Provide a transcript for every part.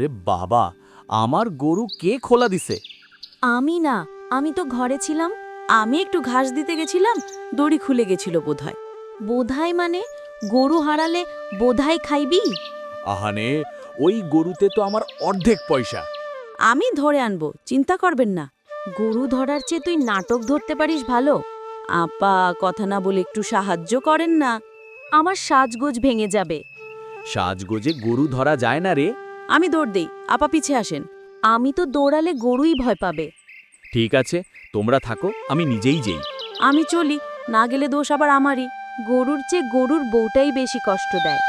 ওরে বাবা আমার গরু কে খোলা দিছে? আমি না আমি তো ঘরে ছিলাম আমি একটু ঘাস দিতে গেছিলাম দড়ি খুলে গেছিল বোধহয়। বোধাই মানে গরু হারালে বোধাই খাইবি? আহানে ওই গরুতে তো আমার অর্ধেক পয়সা। আমি ধরে আনব চিন্তা করবেন না। গরু ধরার চেয়ে তুই নাটক ধরতে পারিস ভালো। আপা কথা না বলে একটু সাহায্য করেন না। আমার সাজগোজ ভেঙে যাবে। সাজগোজে গরু ধরা যায় না রে। আমি দৌড় দেই আপা পিছে আসেন। আমি তো দৌড়ালে গরুই ভয় পাবে। ঠিক আছে তোমরা থাকো আমি নিজেই যেই। আমি চলি না গেলে দোষ আবার আমারই। গরুর চেয়ে গরুর বউটাই বেশি কষ্ট দেয়।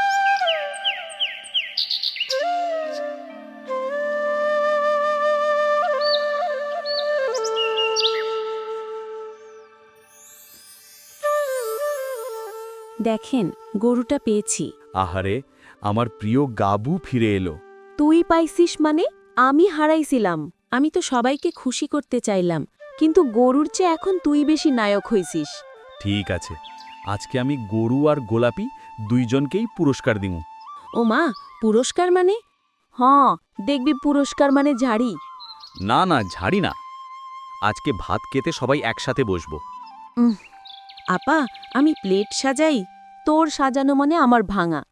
দেখেন গরুটা পেয়েছি। আহারে আমার প্রিয় গাবু ফিরে এলো। তুই পাইছিস মানে? আমি হারাইছিলাম। আমি তো সবাইকে খুশি করতে চাইলাম। কিন্তু গরুর চেয়ে এখন তুই বেশি নায়ক হইছিস। ঠিক আছে। আজকে আমি গরু আর গোলাপি দুইজনকেই পুরস্কার দিব ও মা পুরস্কার মানে? হ্যাঁ দেখবি পুরস্কার মানে ঝাড়ি। না না ঝাড়ি না। আজকে ভাত খেতে সবাই একসাথে বসবো। আপা আমি প্লেট সাজাই। তোর সাজানো মানে আমার ভাঙা।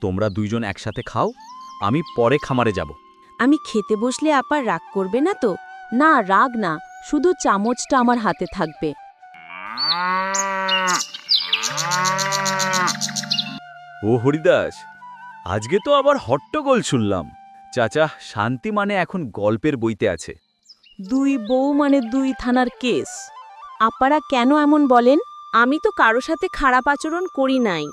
তোমরা দুইজন একসাথে খাও। আমি পরে খামারে যাব। আমি খেতে বসলে আপার রাগ করবে না তো? না রাগ না। শুধু চামচটা আমার হাতে থাকবে। ও হরিদাস আজকে তো আবার হট্টগোল শুনলাম। চাচা শান্তি মানে এখন গল্পের বইতে আছে। দুই বউ মানে দুই থানার কেস। আপারা কেন এমন বলেন? আমি তো কারও সাথে খারাপ আচরণ করি নাই।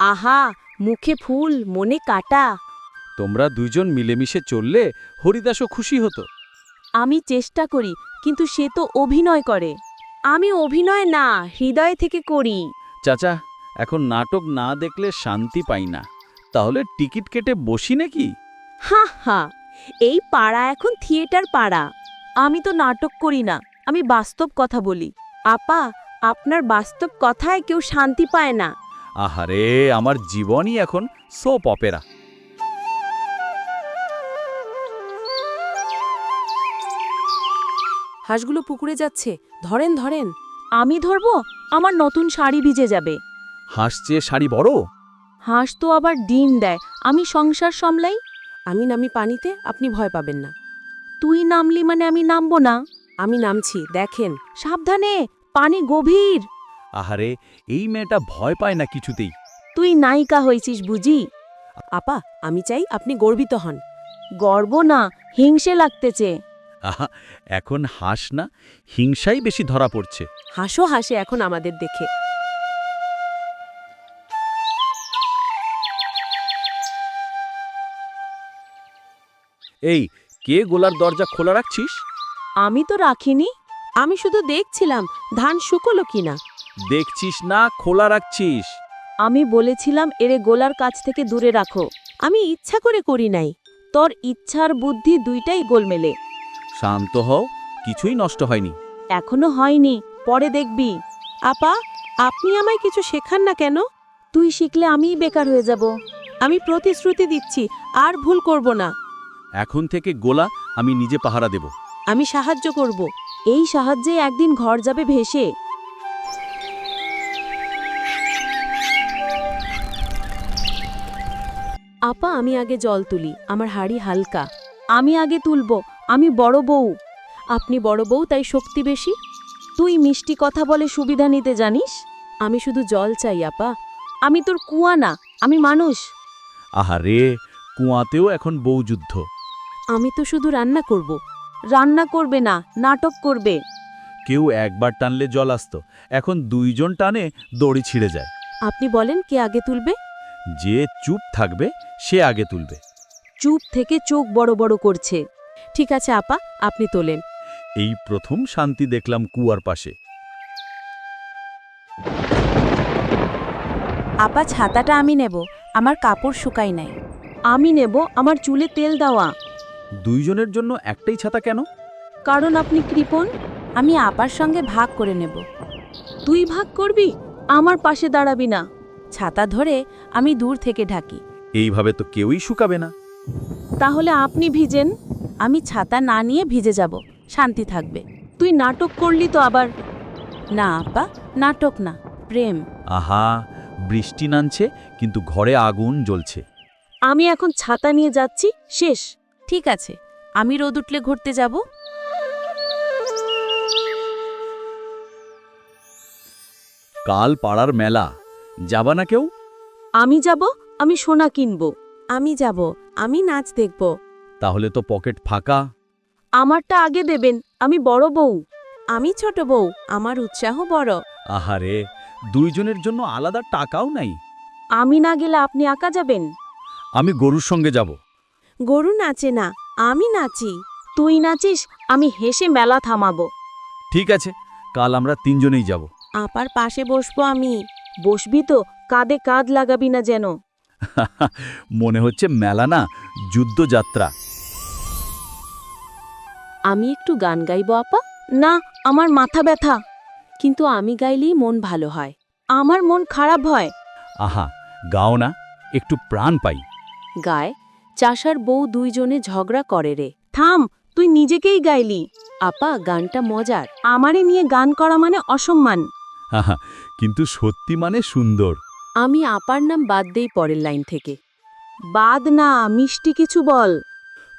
আহা মুখে ফুল মনে কাটা। তোমরা দুইজন মিলেমিশে চললে হরিদাসও খুশি হতো। আমি চেষ্টা করি কিন্তু সে তো অভিনয় করে। আমি অভিনয় না হৃদয় থেকে করি। চাচা এখন নাটক না দেখলে শান্তি পাই না। তাহলে টিকিট কেটে বসি নাকি? হা হা এই পাড়া এখন থিয়েটার পাড়া। আমি তো নাটক করি না আমি বাস্তব কথা বলি। আপা আপনার বাস্তব কথায় কেউ শান্তি পায় না। আহারে আমার জীবনই এখন সোপ অপেরা। হাঁসগুলো পুকুরে যাচ্ছে। ধরেন ধরেন। আমি ধরবো? আমার নতুন শাড়ি ভিজে যাবে। হাসছে শাড়ি বড়? হাঁস তো আবার ডিম দেয়। আমি সংসার সামলাই? আমি নামি পানিতে আপনি ভয় পাবেন না। তুই নামলি মানে আমি নামবো না? আমি নামছি দেখেন। সাবধানে! পানি গভীর! আহারে এই মেয়েটা ভয় পায় না কিছুতেই। তুই নায়িকা হয়েছিস বুঝি? আপা আমি চাই আপনি গর্বিত হন। গর্ব না হিংসে লাগতেছে। আহা এখন হাস না? হিংসাই বেশি ধরা পড়ছে। হাসো হাসে এখন আমাদের দেখে। এই কে গোলার দরজা খোলা রাখছিস? আমি তো রাখিনি। আমি শুধু দেখছিলাম ধান শুকলো কিনা। দেখছিস না খোলা রাখছিস। আমি বলেছিলাম এরে গোলার কাছ থেকে দূরে রাখো। আমি ইচ্ছা করে করি নাই। তোর ইচ্ছার বুদ্ধি দুইটাই গোলমেলে। শান্ত হও কিছুই নষ্ট হয়নি। এখনও হয়নি পরে দেখবি। আপা আপনি আমায় কিছু শেখান না কেন? তুই শিখলে আমিই বেকার হয়ে যাব। আমি প্রতিশ্রুতি দিচ্ছি আর ভুল করব না। এখন থেকে গোলা আমি নিজে পাহারা দেব। আমি সাহায্য করব। এই সাহায্যে একদিন ঘর যাবে ভেসে। আপা আমি আগে জল তুলি আমার হাড়ি হালকা। আমি আগে তুলব আমি বড় বউ। আপনি বড় বউ তাই শক্তি বেশি। তুই মিষ্টি কথা বলে সুবিধা নিতে জানিস? আমি শুধু জল চাই আপা। আমি তোর কুয়া না আমি মানুষ। আহারে কুয়াতেও এখন বউ যুদ্ধ। আমি তো শুধু রান্না করব। রান্না করবে না নাটক করবে। কেউ একবার টানলে জল আসত। এখন দুইজন টানে দড়ি ছিঁড়ে যায়। আপনি বলেন কে আগে তুলবে? যে চুপ থাকবে সে আগে তুলবে। চুপ থেকে চোখ বড় বড় করছে। ঠিক আছে আপা আপনি তোলেন। এই প্রথম শান্তি দেখলাম কুয়ার পাশে। আপা ছাতাটা আমি নেব আমার কাপড় শুকাই নাই। আমি নেব আমার চুলে তেল দেওয়া। দুইজনের জন্য একটাই ছাতা কেন? কারণ আপনি কৃপণ আমি আপার সঙ্গে ভাগ করে নেব। তুই ভাগ করবি আমার পাশে দাঁড়াবি না। ছাতা ধরে আমি দূর থেকে ঢাকি। এইভাবে তো কেউই শুকাবে না। তাহলে আপনি ভিজেন। আমি ছাতা না নিয়ে ভিজে যাব। শান্তি থাকবে। তুই নাটক করলি তো আবার। না আপা নাটক না প্রেম। আহা বৃষ্টি নামছে কিন্তু ঘরে আগুন জ্বলছে। আমি এখন ছাতা নিয়ে যাচ্ছি শেষ। ঠিক আছে আমি রোদ উঠলে ঘুরতে যাব। কাল পাড়ার মেলা। যাবা না কেউ? আমি যাব আমি সোনা কিনব। আমি যাব আমি নাচ দেখব। তাহলে তো পকেট ফাঁকা। আমারটা আগে দেবেন আমি বড় বউ। আমি ছোট বউ আমার উৎসাহ বড়। আহারে দুইজনের জন্য আলাদা টাকাও নাই। আমি না গেলে আপনি আঁকা যাবেন? আমি গরুর সঙ্গে যাব। গরু নাচে না আমি নাচি। তুই নাচিস আমি হেসে মেলা থামাবো। ঠিক আছে কাল আমরা তিনজনেই যাব। আপার পাশে বসবো আমি। বসবি তো কাঁধে কাঁধ লাগাবি না যেন। মনে হচ্ছে মেলা না যুদ্ধযাত্রা। আমি একটু গান গাইব আপা? না আমার মাথা ব্যথা। কিন্তু আমি গাইলেই মন ভালো হয়। আমার মন খারাপ হয়। আহা গাও না একটু প্রাণ পাই। গায় চাষার বউ দুইজনে ঝগড়া করে রে। থাম তুই নিজেকেই গাইলি। আপা গানটা মজার। আমারে নিয়ে গান করা মানে অসম্মান। আহা কিন্তু সত্যি মানে সুন্দর। আমি আপার নাম বাদ দেই পরের লাইন থেকে। বাদ না মিষ্টি কিছু বল।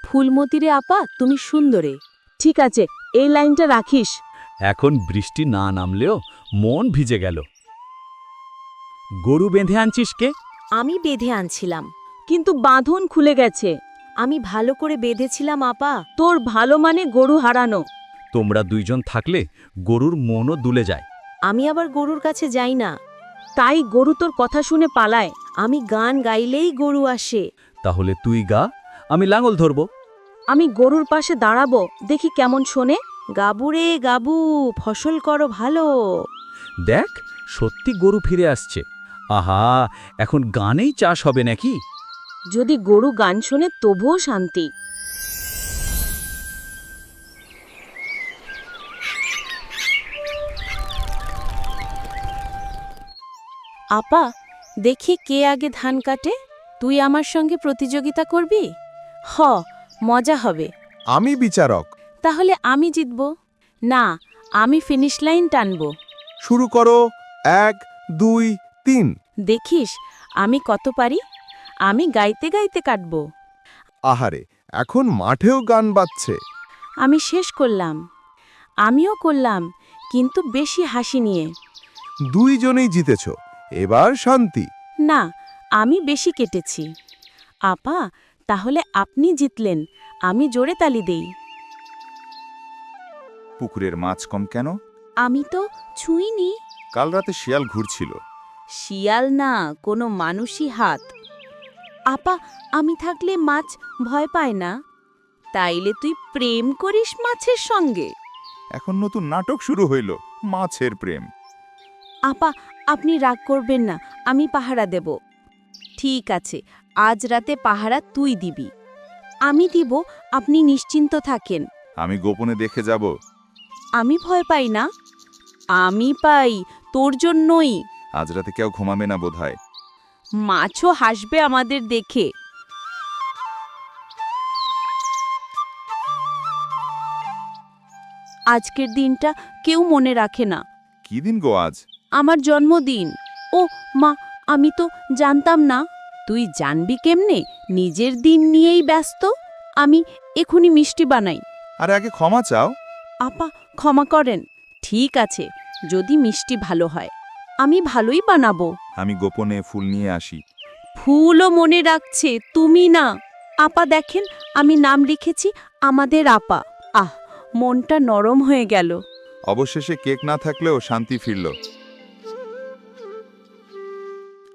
ফুলমতিরে আপা তুমি সুন্দরে। ঠিক আছে এই লাইনটা রাখিস। এখন বৃষ্টি না নামলেও মন ভিজে গেল। গরু বেঁধে আনছিস কে? আমি বেঁধে আনছিলাম। কিন্তু বাঁধন খুলে গেছে। আমি ভালো করে বেঁধেছিলাম আপা। তোর ভালো মানে গরু হারানো। তোমরা দুইজন থাকলে গরুর মনও দুলে যায়। আমি আবার গরুর কাছে যাই না। তাই গরু তোর কথা শুনে পালায়। আমি গান গাইলেই গরু আসে। তাহলে তুই গা আমি লাঙল ধরব। আমি গরুর পাশে দাঁড়াবো দেখি কেমন শোনে। গাবুরে গাবু ফসল করো ভালো। দেখ সত্যি গরু ফিরে আসছে। আহা এখন গানেই চাষ হবে নাকি? যদি গরু গান শোনে তবুও শান্তি। আপা দেখি কে আগে ধান কাটে? তুই আমার সঙ্গে প্রতিযোগিতা করবি? হ মজা হবে। আমি বিচারক। তাহলে আমি জিতব? না আমি ফিনিশ লাইন টানব। শুরু করো। এক দুই তিন। দেখিস আমি কত পারি? আমি গাইতে গাইতে কাটব। আহারে এখন মাঠেও গান বাজছে। আমি শেষ করলাম। আমিও করলাম কিন্তু বেশি হাসি নিয়ে। দুইজনেই জিতেছ। এবার শান্তি। না আমি বেশি কেটেছি। আপা তাহলে আপনি জিতলেন। আমি জোরে তালি দেই। পুকুরের মাছ কম কেন? আমি তো ছুঁইনি। কাল রাতে শিয়াল ঘুরছিল। শিয়াল না কোনো মানুষই হাত। আপা আমি থাকলে মাছ ভয় পায় না। তাইলে তুই প্রেম করিস মাছের সঙ্গে। এখন নতুন নাটক শুরু হইল মাছের প্রেম। আপা আপনি রাগ করবেন না আমি পাহারা দেব। ঠিক আছে আজ রাতে পাহারা তুই দিবি। আমি দিব আপনি নিশ্চিন্ত থাকেন। আমি গোপনে দেখে যাব। আমি ভয় পাই না। আমি পাই তোর জন্যই। আজ রাতে কেউ ঘুমাবে না বোধহয়। মাছও হাসবে আমাদের দেখে। আজকের দিনটা কেউ মনে রাখে না। কি দিন গো আজ? আমার জন্মদিন। ও মা আমি তো জানতাম না। তুই জানবি কেমনে? নিজের দিন নিয়েই ব্যস্ত? আমি এখনই মিষ্টি বানাই। আরে আগে ক্ষমা চাও। আপা ক্ষমা করেন। ঠিক আছে যদি মিষ্টি ভালো হয়। আমি ভালোই বানাবো। আমি গোপনে ফুল নিয়ে আসি। ফুলও মনে রাখছে তুমি না। আপা দেখেন আমি নাম লিখেছি আমাদের আপা। আহ মনটা নরম হয়ে গেল। অবশেষে কেক না থাকলেও শান্তি ফিরল।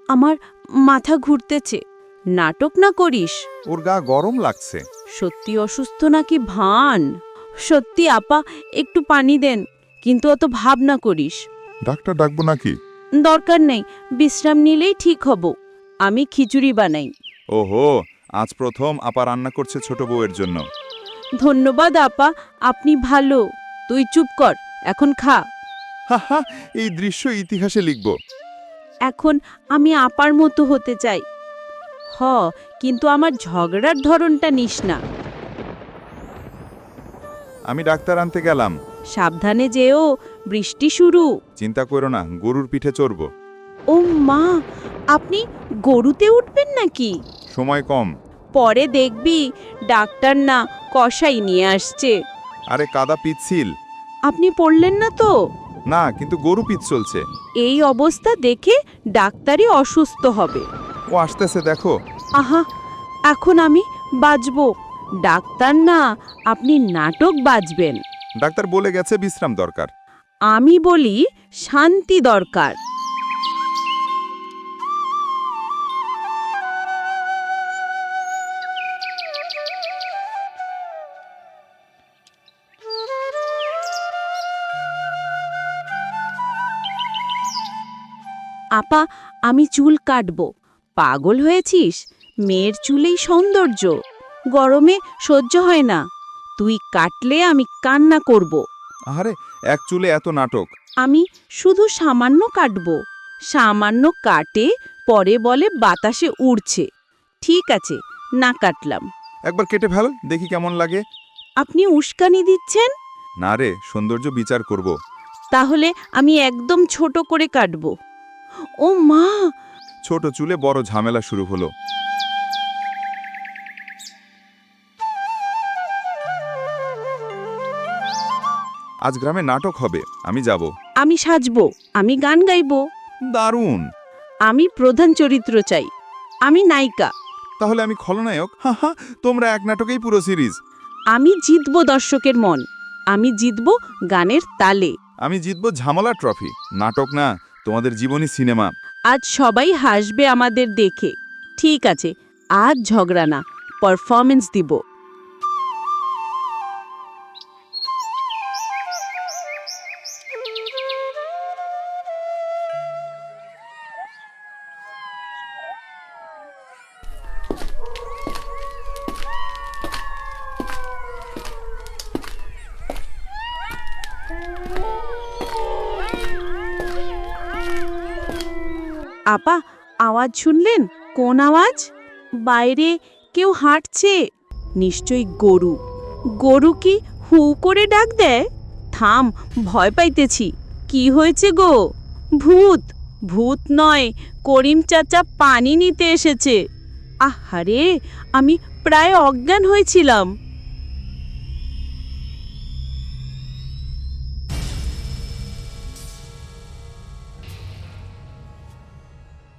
আমার মাথা ঘুরতেছে। নাটক না করিস? ওর গা গরম লাগছে। সত্যি অসুস্থ নাকি ভান? সত্যি আপা একটু পানি দেন কিন্তু অত ভাব না করিস। ডাক্তার ডাকবো নাকি? দরকার নেই বিশ্রাম নিলেই ঠিক হব। আমি খিচুড়ি বানাই। ওহো আজ প্রথম আপা রান্না করছে ছোট বউয়ের জন্য। ধন্যবাদ আপা আপনি ভালো। তুই চুপ কর এখন খা। হা হা এই দৃশ্য ইতিহাসে লিখব। এখন আমি আপার মতো হতে চাই। হ কিন্তু আমার ঝগড়ার ধরনটা নিস না। আমি ডাক্তার আনতে গেলাম। সাবধানে যেও বৃষ্টি শুরু। চিন্তা করো না গরুর পিঠে চড়ব। ও মা আপনি গরুতে উঠবেন নাকি? সময় কম। পরে দেখবি ডাক্তার না কষাই নিয়ে আসছে। আরে কাদা পিচ্ছিল। আপনি পড়লেন না তো? না কিন্তু গরু পিচ চলছে। এই অবস্থা দেখে ডাক্তারই অসুস্থ হবে। ও আসতেছে দেখো। আহা এখন আমি বাজব। ডাক্তার না আপনি নাটক বাজবেন। ডাক্তার বলে গেছে বিশ্রাম দরকার। আমি বলি শান্তি দরকার। আপা আমি চুল কাটব। পাগল হয়েছিস? মেয়ের চুলেই সৌন্দর্য। গরমে সহ্য হয় না। তুই কাটলে আমি কান্না করব। আরে এক চুলে এত নাটক। আমি শুধু সামান্য কাটব। সামান্য কাটে পরে বলে বাতাসে উড়ছে। ঠিক আছে না কাটলাম। একবার কেটে ফেল দেখি কেমন লাগে। আপনি উস্কানি দিচ্ছেন? না রে সৌন্দর্য বিচার করব। তাহলে আমি একদম ছোট করে কাটব। ও মা! ছোট চুলে বড় ঝামেলা শুরু হলো। আজ গ্রামে নাটক হবে আমি যাব। আমি সাজবো আমি গান গাইবো। দারুণ! আমি প্রধান চরিত্র চাই আমি নায়িকা। তাহলে আমি খলনায়ক? হা হা তোমরা এক নাটকেই পুরো সিরিজ। আমি জিতবো দর্শকের মন আমি জিতবো গানের তালে। আমি জিতবো ঝামেলা ট্রফি নাটক না। তোমাদের জীবনী সিনেমা। আজ সবাই হাসবে আমাদের দেখে। ঠিক আছে, আজ ঝগড়া না পারফরমেন্স দিব। আপা, আওয়াজ শুনলেন? কোন আওয়াজ? বাইরে কেউ হাঁটছে। নিশ্চয়ই গরু। গরু কি হু করে ডাক দেয়? থাম, ভয় পাইতেছি। কি হয়েছে গো? ভূত। ভূত নয়, করিম চাচা পানি নিতে এসেছে। আহারে, আমি প্রায় অজ্ঞান হয়েছিলাম।